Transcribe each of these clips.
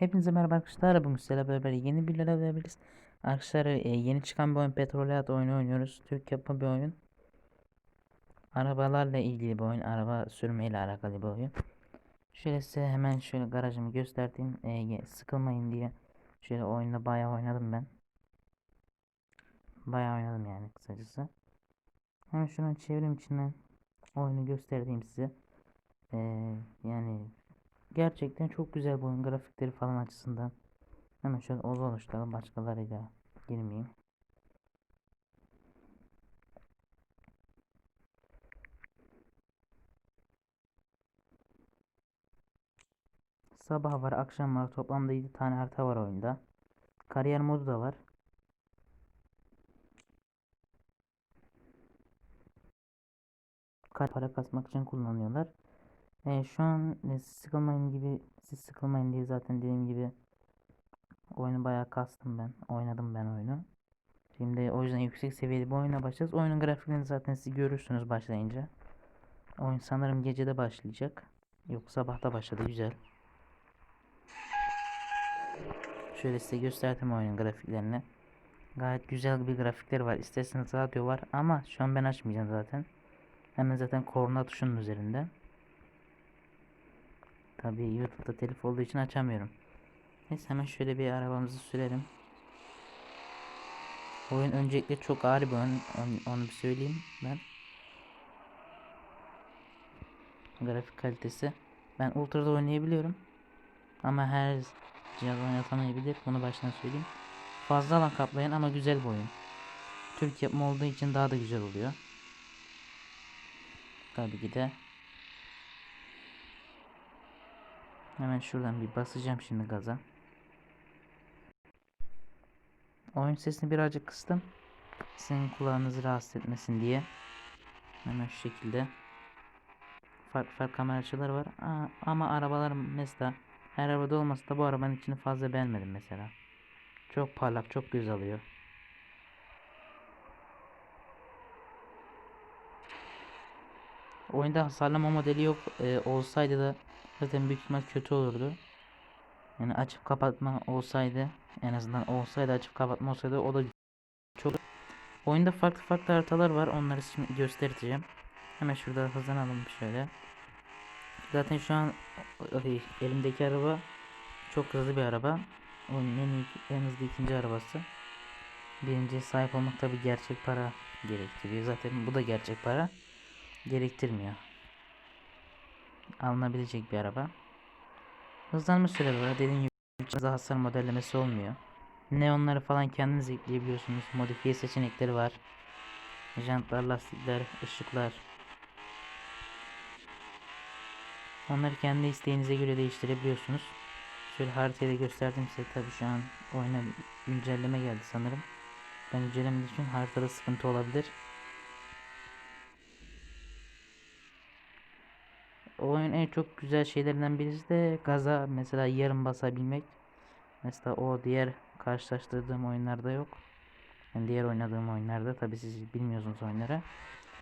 Hepinize merhaba arkadaşlar. Bugün sizlerle beraber yeni bir videoyla beraberiz. Arkadaşlar e, yeni çıkan bir oyun Petrol Hayat oyunu oynuyoruz. Türk yapımı bir oyun. Arabalarla ilgili bir oyun. Araba sürmeyle alakalı bir oyun. Şöyle size hemen şöyle garajımı göstereyim. E, sıkılmayın diye. Şöyle oyunda bayağı oynadım ben. Bayağı oynadım yani kısacası. Hemen şunu çevrim içinden oyunu göstereyim size. E, yani Gerçekten çok güzel bu oyun grafikleri falan açısından. Hemen şöyle oda oluşturalım başkalarıyla girmeyeyim. Sabah var, akşam var. Toplamda 7 tane harita var oyunda. Kariyer modu da var. Para kasmak için kullanıyorlar. E, şu an e, sıkılmayın gibi siz sıkılmayın diye zaten dediğim gibi oyunu bayağı kastım ben. Oynadım ben oyunu. Şimdi o yüzden yüksek seviyeli bir oyuna başlayacağız. Oyunun grafiklerini zaten siz görürsünüz başlayınca. Oyun sanırım gecede başlayacak. Yok sabahta başladı güzel. Şöyle size gösterdim oyunun grafiklerini. Gayet güzel bir grafikleri var. İsterseniz radyo var ama şu an ben açmayacağım zaten. Hemen zaten korna tuşunun üzerinde. Tabii YouTube'da telif olduğu için açamıyorum. Neyse hemen şöyle bir arabamızı sürelim. Oyun öncelikle çok ağır bir oyun. Onu, bir söyleyeyim ben. Grafik kalitesi. Ben Ultra'da oynayabiliyorum. Ama her cihaz oynatamayabilir. Bunu baştan söyleyeyim. Fazla alan kaplayan ama güzel bir oyun. Türk yapımı olduğu için daha da güzel oluyor. Tabii ki de. Hemen şuradan bir basacağım şimdi gaza. Oyun sesini birazcık kıstım. Sizin kulağınızı rahatsız etmesin diye. Hemen şu şekilde. Farklı farklı kamera açıları var. Aa, ama arabalar mesela her arabada olmasa da bu arabanın içini fazla beğenmedim mesela. Çok parlak, çok göz alıyor. Oyunda hasarlama modeli yok. Ee, olsaydı da zaten büyük ihtimal kötü olurdu. Yani açıp kapatma olsaydı en azından olsaydı açıp kapatma olsaydı o da çok Oyunda farklı farklı haritalar var. Onları şimdi göstereceğim. Hemen şurada hızlanalım şöyle. Zaten şu an elimdeki araba çok hızlı bir araba. Oyunun en, iyi, en hızlı ikinci arabası. Birinciye sahip olmak tabi gerçek para gerektiriyor. Zaten bu da gerçek para gerektirmiyor. Alınabilecek bir araba. Hızlanma süreleri. Dediğim gibi fazla hasar modellemesi olmuyor. Neonları falan kendiniz ekleyebiliyorsunuz. Modifiye seçenekleri var. Jantlar, lastikler, ışıklar. Onları kendi isteğinize göre değiştirebiliyorsunuz. Şöyle haritayı da gösterdim size. Tabi şu an oyuna güncelleme geldi sanırım. Ben güncellemediğim için haritada sıkıntı olabilir. Oyun en çok güzel şeylerinden birisi de gaza mesela yarım basabilmek. Mesela o diğer karşılaştırdığım oyunlarda yok. Yani diğer oynadığım oyunlarda tabi siz bilmiyorsunuz oyunları.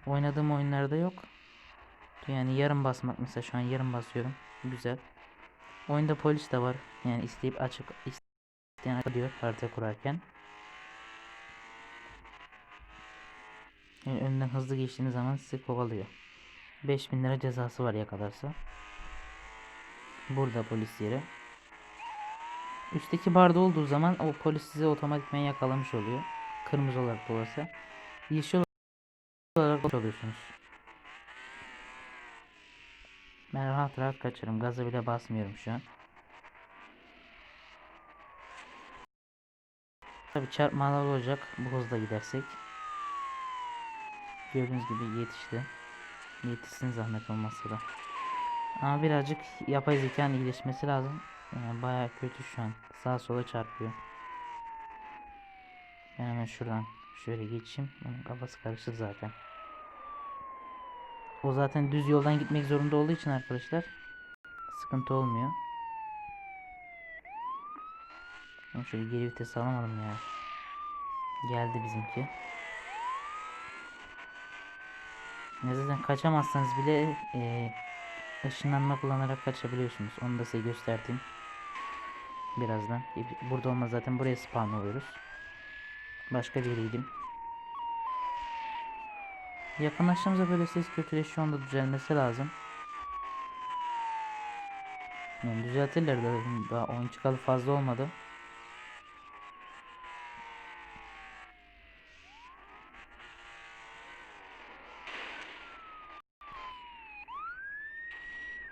Oynadığım oyunlarda yok. Yani yarım basmak mesela şu an yarım basıyorum. Güzel. Oyunda polis de var. Yani isteyip açık isteyen diyor harita kurarken. Yani önden hızlı geçtiğiniz zaman sizi kovalıyor. 5000 lira cezası var yakalarsa. Burada polis yeri. Üstteki barda olduğu zaman o polis sizi otomatikman yakalamış oluyor. Kırmızı olarak da olsa. Yeşil olarak oluyorsunuz. Ben rahat rahat kaçarım. Gaza bile basmıyorum şu an. Tabi çarpmalar olacak bu hızla gidersek. Gördüğünüz gibi yetişti. Yetişsin zahmet olmazsa da. Ama birazcık yapay zekanın iyileşmesi lazım. Yani bayağı kötü şu an. Sağa sola çarpıyor. Ben hemen şuradan şöyle geçeyim. Onun kafası karışır zaten. O zaten düz yoldan gitmek zorunda olduğu için arkadaşlar sıkıntı olmuyor. Ben şöyle geri vites alamadım ya. Geldi bizimki. Ne zaten kaçamazsanız bile e, ışınlanma kullanarak kaçabiliyorsunuz. Onu da size gösterdim. birazdan. E, Burada olmaz zaten buraya spawn oluyoruz. Başka bir yere gideyim. Yakınlaştığımızda böyle ses kötüleşiyor onda düzelmesi lazım. Yani düzeltirler de daha oyun çıkalı fazla olmadı.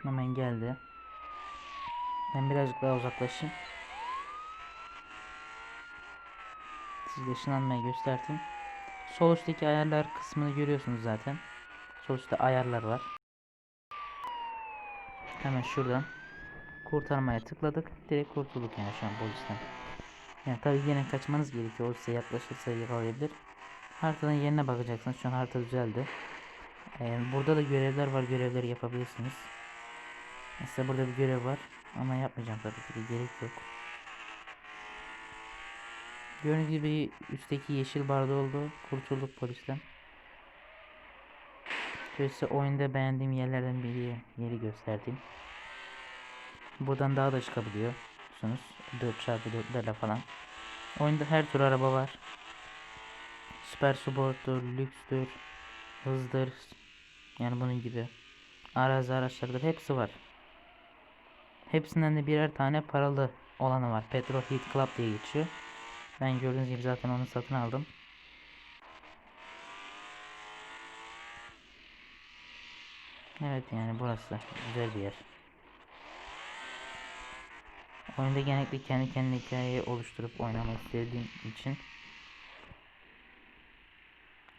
Hemen geldi. Ben birazcık daha uzaklaşayım. Size ışınlanmayı göstereyim. Sol üstteki ayarlar kısmını görüyorsunuz zaten. Sol üstte ayarlar var. Hemen şuradan kurtarmaya tıkladık. Direkt kurtulduk yani şu an polisten. Yani tabii yine kaçmanız gerekiyor. O size yaklaşırsa yakalayabilir. Haritanın yerine bakacaksınız. Şu an harita düzeldi. Ee, burada da görevler var. Görevleri yapabilirsiniz. Mesela burada bir görev var. Ama yapmayacağım tabii ki de gerek yok. Gördüğünüz gibi üstteki yeşil barda oldu. Kurtulduk polisten. Şöyle oyunda beğendiğim yerlerden biri yeri gösterdim. Buradan daha da çıkabiliyorsunuz. 4x4'lerle falan. Oyunda her tür araba var. Süper sporttur, lükstür, hızdır. Yani bunun gibi. Arazi araçlardır hepsi var. Hepsinden de birer tane paralı olanı var. Petrol Heat Club diye geçiyor. Ben gördüğünüz gibi zaten onu satın aldım. Evet yani burası güzel bir yer. Oyunda genellikle kendi kendine hikayeyi oluşturup oynamak istediğim için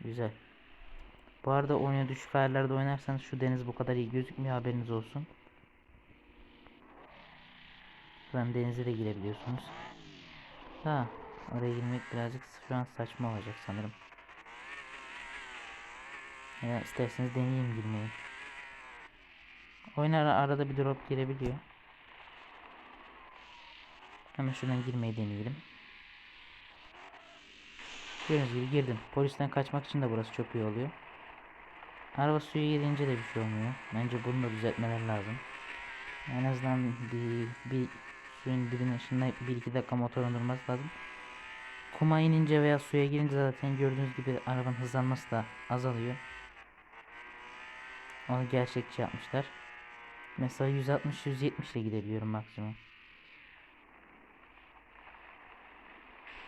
güzel. Bu arada oyunu düşük ayarlarda oynarsanız şu deniz bu kadar iyi gözükmüyor haberiniz olsun. Buradan denize de girebiliyorsunuz. Ha, oraya girmek birazcık şu an saçma olacak sanırım. Ya isterseniz deneyeyim girmeyi. Oyun ara arada bir drop girebiliyor. Hemen şuradan girmeyi deneyelim. Gördüğünüz gibi girdim. Polisten kaçmak için de burası çok iyi oluyor. Araba suya girince de bir şey olmuyor. Bence bunu da düzeltmeler lazım. En azından bir, bir suyun dibine ışınlayıp 1-2 dakika motorun durması lazım. Kuma inince veya suya girince zaten gördüğünüz gibi arabanın hızlanması da azalıyor. Onu gerçekçi yapmışlar. Mesela 160-170 ile gidebiliyorum maksimum.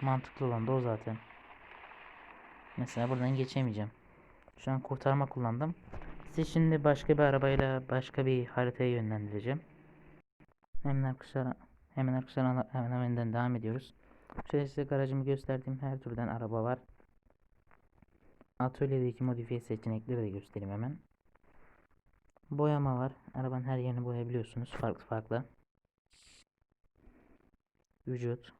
Mantıklı olan da o zaten. Mesela buradan geçemeyeceğim. Şu an kurtarma kullandım. Size şimdi başka bir arabayla başka bir haritaya yönlendireceğim. Arkadaşlar hemen arkadaşlar hemen hemen devam ediyoruz. Şöyle size garajımı gösterdiğim her türden araba var. Atölyedeki modifiye seçenekleri de göstereyim hemen. Boyama var. Arabanın her yerini boyayabiliyorsunuz. Farklı farklı. Vücut.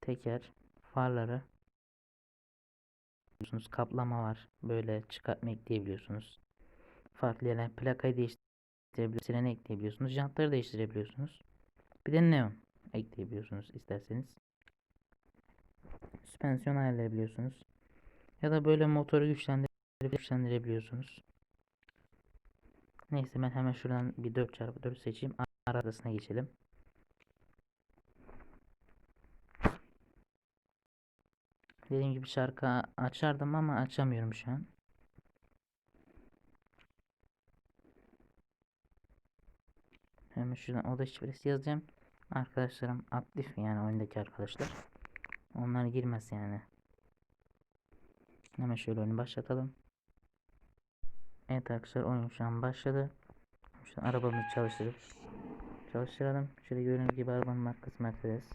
Teker. Farları. Kaplama var. Böyle çıkartma ekleyebiliyorsunuz. Farklı yerler. Plakayı değiştirebiliyorsunuz. Sireni ekleyebiliyorsunuz. Jantları değiştirebiliyorsunuz. Bir de neon ekleyebiliyorsunuz isterseniz. Süspansiyon ayarlayabiliyorsunuz. Ya da böyle motoru güçlendirebiliyorsunuz. güçlendirebiliyorsunuz. Neyse ben hemen şuradan bir 4x4 seçeyim. Arasına geçelim. Dediğim gibi şarkı açardım ama açamıyorum şu an. Hemen şuradan oda şifresi yazacağım. Arkadaşlarım aktif yani oyundaki arkadaşlar. Onlar girmez yani. Hemen şöyle oyunu başlatalım. Evet arkadaşlar oyun şu an başladı. Şu an arabamızı çalıştırıp çalıştıralım. Şöyle gördüğünüz gibi arabanın markası Mercedes.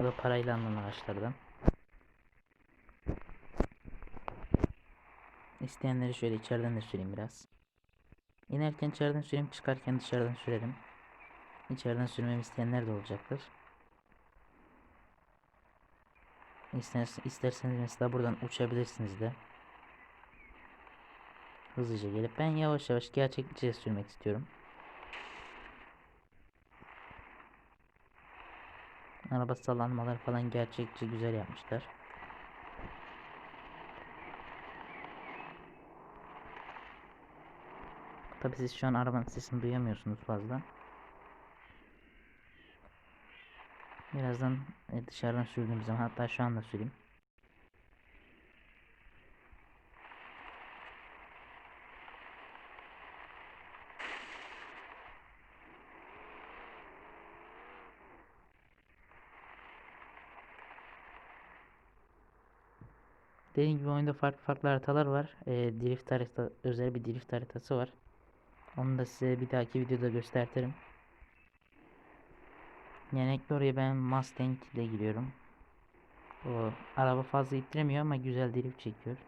O da parayla alınan araçlardan. İsteyenleri şöyle içeriden de süreyim biraz. İnerken içeriden süreyim, çıkarken dışarıdan sürerim. İçeriden sürmemi isteyenler de olacaktır. İsterseniz, isterseniz mesela buradan uçabilirsiniz de. Hızlıca gelip ben yavaş yavaş gerçekçi sürmek istiyorum. Araba sallanmalar falan gerçekçi güzel yapmışlar. Tabi siz şu an arabanın sesini duyamıyorsunuz fazla. Birazdan e, dışarıdan sürdüğüm zaman hatta şu anda süreyim. Dediğim gibi oyunda farklı farklı haritalar var. Ee, drift harita, özel bir drift haritası var. Onu da size bir dahaki videoda gösteririm. Genellikle oraya ben Mustang ile giriyorum. O araba fazla ittiremiyor ama güzel drift çekiyor.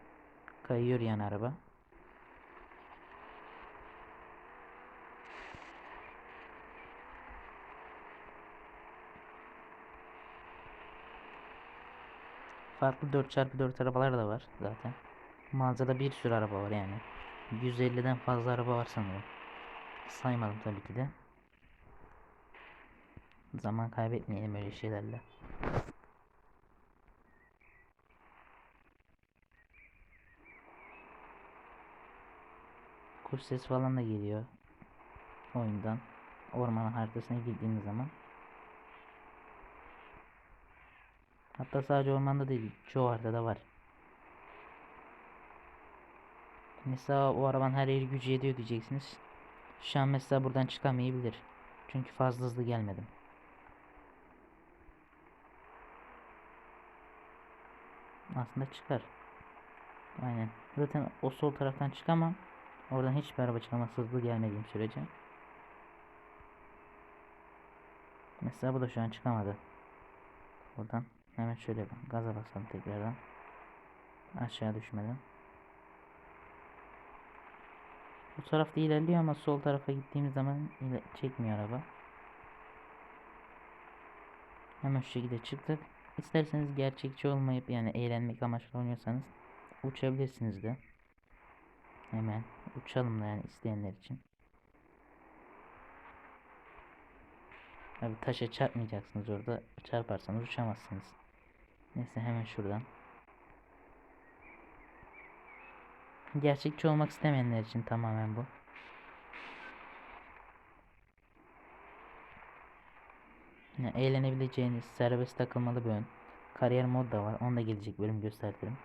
Kayıyor yani araba. Farklı 4x4 arabalar da var zaten. Mağazada bir sürü araba var yani. 150'den fazla araba var sanırım. Saymadım tabii ki de. Zaman kaybetmeyelim öyle şeylerle. Kuş sesi falan da geliyor oyundan. Orman haritasına girdiğiniz zaman. Hatta sadece ormanda değil, çoğu haritada var. Mesela o arabanın her yeri gücü yetiyor diyeceksiniz. Şu an mesela buradan çıkamayabilir. Çünkü fazla hızlı gelmedim. Aslında çıkar. Aynen. Zaten o sol taraftan çıkamam. Oradan hiçbir araba çıkamaz hızlı gelmediğim sürece. Mesela bu da şu an çıkamadı. Buradan hemen şöyle gaza basalım tekrardan. Aşağı düşmeden. Bu tarafta ilerliyor ama sol tarafa gittiğimiz zaman çekmiyor araba. Hemen şu şekilde çıktık. İsterseniz gerçekçi olmayıp yani eğlenmek amaçlı oynuyorsanız uçabilirsiniz de. Hemen uçalım da yani isteyenler için. Tabi taşa çarpmayacaksınız orada. Çarparsanız uçamazsınız. Neyse hemen şuradan. Gerçekçi olmak istemeyenler için tamamen bu. Eğlenebileceğiniz serbest takılmalı bir oyun. Kariyer mod da var. Onu da gelecek bölüm gösteririm.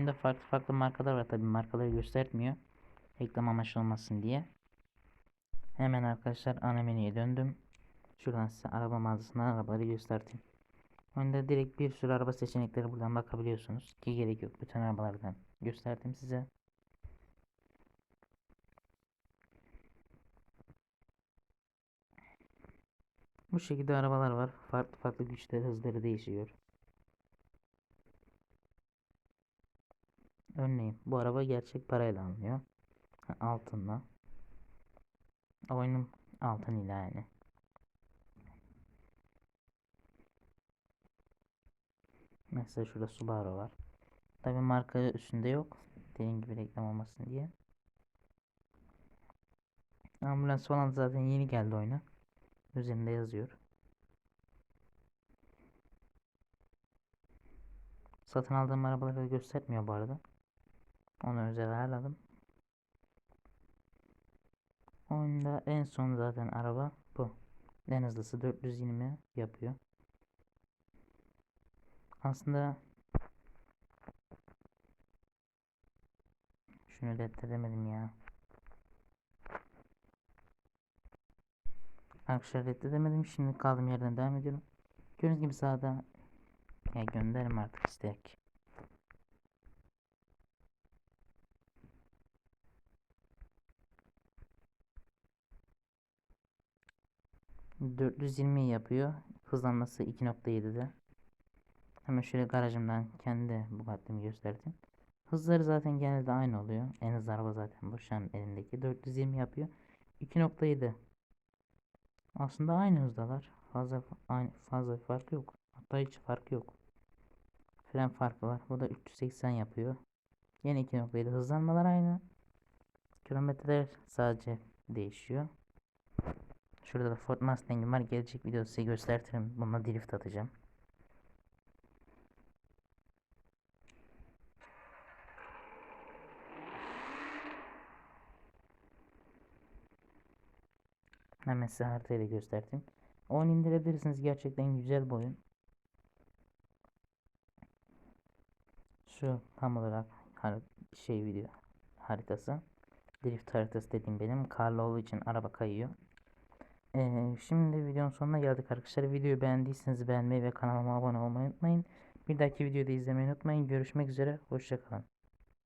Oyunda farklı farklı markalar var tabi markaları göstermiyor. Reklam amaçlı olmasın diye. Hemen arkadaşlar ana menüye döndüm. Şuradan size araba mağazasından arabaları göstereyim. Oyunda direkt bir sürü araba seçenekleri buradan bakabiliyorsunuz. Ki gerek yok. Bütün arabalardan gösterdim size. Bu şekilde arabalar var. Farklı farklı güçleri, hızları değişiyor. Örneğin bu araba gerçek parayla alınıyor. Altınla. Oyunun altın ile yani. Mesela şurada Subaru var. Tabi marka üstünde yok. Dediğim gibi reklam olmasın diye. Ambulans falan zaten yeni geldi oyuna. Üzerinde yazıyor. Satın aldığım arabaları göstermiyor bu arada. Onu özel ayarladım. Oyunda en son zaten araba bu. En hızlısı 420 yapıyor. Aslında şunu reddedemedim ya. Arkadaşlar reddedemedim. Şimdi kaldığım yerden devam ediyorum. Gördüğünüz gibi sağda ya gönderim artık istek. 420 yapıyor. Hızlanması 2.7'de. Hemen şöyle garajımdan kendi Bugatti'mi gösterdim. Hızları zaten genelde aynı oluyor. En hızlı araba zaten bu şu an elindeki. 420 yapıyor. 2.7. Aslında aynı hızdalar. Fazla aynı fazla fark yok. da hiç fark yok. Fren farkı var. Bu da 380 yapıyor. Yine 2.7 hızlanmalar aynı. Kilometreler sadece değişiyor. Şurada da Ford Mustang'im var. Gelecek videoda size göstertirim. Bununla drift atacağım. Hemen size haritayı da göstereyim. Oyun indirebilirsiniz. Gerçekten güzel bir oyun. Şu tam olarak şey video haritası. Drift haritası dediğim benim. Karlı olduğu için araba kayıyor. Ee, şimdi videonun sonuna geldik arkadaşlar. Videoyu beğendiyseniz beğenmeyi ve kanalıma abone olmayı unutmayın. Bir dahaki videoda izlemeyi unutmayın. Görüşmek üzere. Hoşçakalın.